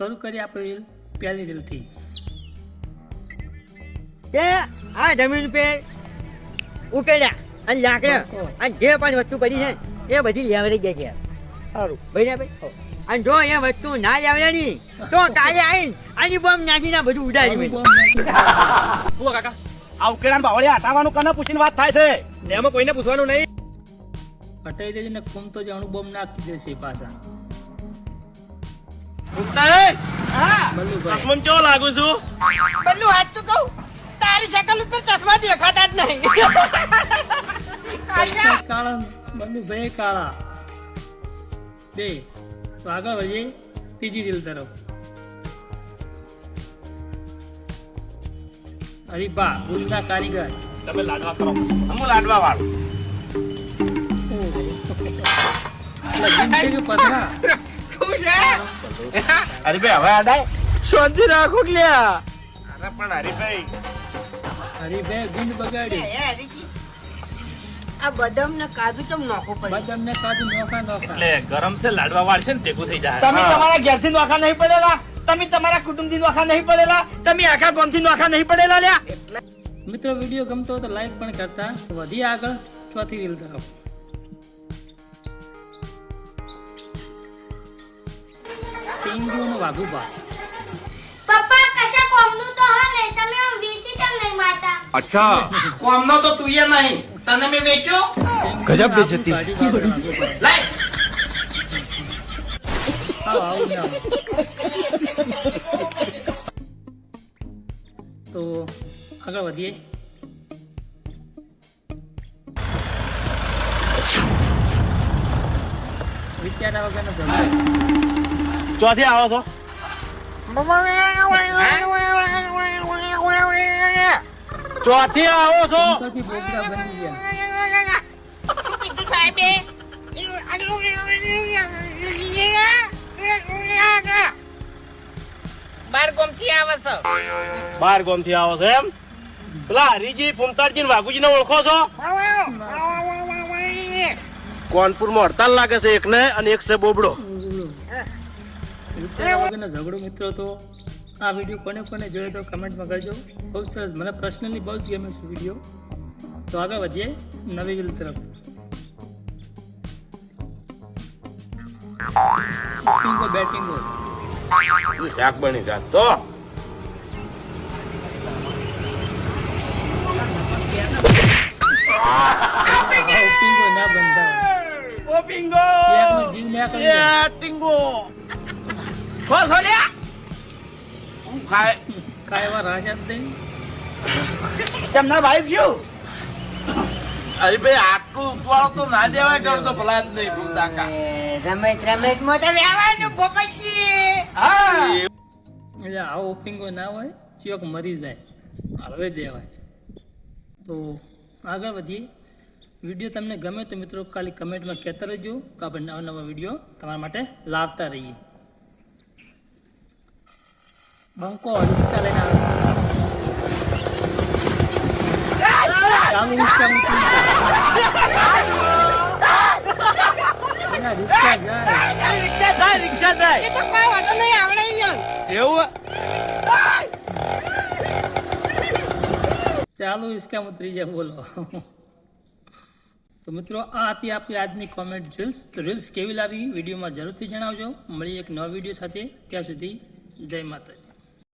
શરૂ કરી આપણે રીલ પહેલી રીલથી. કે આ જમીન પે ઉકેડ્યા અને લાકડા. અને જે પણ વસ્તુ પડી છે એ બધી લેવડી ગઈ છે. સારું. ભાઈ ભાઈ અને જો એ વસ્તુ ના લેવડાની તો કાલે આવીને આની બોમ્બ નાખીને બધું ઉડાડી શું કાકા આ ઉકેડાને બાવળે હટાવવાનું કને પૂછીને વાત થાય છે? એમાં કોઈને પૂછવાનું નહીં. હટાવી દેજે ને કોમ તો જાણું બોમ્બ નાખી દેશે પાછા. બલ્લુભાઈ લક્ષ્મણ કેવો લાગુ છું? બલ્લુ હાથ તો કહું તારી શકલ ઉપર ચશ્મા દેખાતા જ નહીં. કાળા બલ્લુભાઈ કાળા. બે તો આગળ વધીએ ત્રીજી રીલ તરફ. હરીબા ગુલના કારીગર. તમે લાડવા કરો. હું લાડવા વાળો. એટલે ગુલ છે હરીભાઈ હવે આડાય શાંતિ રાખો કે લ્યા. અરે પણ હરીભાઈ. હરીભાઈ ગુંદ બગાડી આ બદામ ને કાજુ તમ નોખો પડે બદામ ને કાજુ નોખા નોખા. એટલે ગરમ છે લાડવા વાળશે ને ભેગું થઈ જાય. તમે તમારા ઘેરથી નોખા નહીં પડેલા. તમે તમારા કુટુંબથી નોખા નહીં પડેલા. તમે આખા ગામથી નોખા નહીં પડેલા લ્યા. મિત્રો વીડિયો ગમતો હોય તો લાઈક પણ કરતા. વધી આગળ ચોથી રીલ તરફ પિંગુ અને વાઘુબા પપ્પા કશા કોમનું તો હા નહીં તમે વીસી કેમ નહીં મારતા? કોમનો તો તું એ નહીં. તને મેં વેચ્યો? ગજબ બેજતી. લાય. આવું તો આગળ વધીએ. વિચારા વગરનો ચોથી આવો છો? ચોથી આવો છો? બાર ગોમથી આવે છે. બાર ગોમથી આવો છો એમ? પેલા હરીજી ફૂમતાડજી ને વાઘુજી ને ઓળખો છો? કોનપુરમાં હડતાલ લાગે છે એક ને અને એક છે બોબડો. વિચાર્યા વગરનો ઝઘડો મિત્રો તો આ વીડિયો કોને કોને જોયો તો કમેન્ટમાં કરજો બહુ સરસ. મને પર્સનલી બહુ જ ગમે છે વીડિયો. તો આગળ વધીએ નવી વિલ તરફ. બેટિંગો બેટિંગો શાક બની જાત. તો. પિંગો ના ઓ પિંગો જીવ ટિંગો ખોલ ખોલ હું ખાય. કાંઈ એવા રાશા જ નહીં ચમના ભાઈ શું? અરે ભાઈ આટલું ઉપાડો તો ના દેવાય તો ભલા જ નહીં ભૂમતા કા રમેશ રમેશમાં તો લેવાનું પોપટજી. હા. એટલે આવો પિંગો ના હોય ચિયોક મરી જાય હળવે દેવાય. તો આગળ વધીએ વીડિયો તમને ગમે તો મિત્રો ખાલી કમેન્ટમાં કહેતા રહેજો તો આપણે નવા નવા વીડિયો તમારા માટે લાવતા રહીએ. બંકો રિક્ષા લઈને આવે ચાલુ રિક્ષા જાય એ તો કોઈ વાંધો નહીં આવડે. એવું ચાલો ઇસકા ઉતરી જાય બોલો તો મિત્રો આ હતી આપણી આજની કોમેન્ટ રીલ્સ તો રીલ્સ કેવી લાગી વિડીયોમાં જરૂરથી જણાવજો મળી એક નવા વીડિયો સાથે ત્યાં સુધી જય માતાજી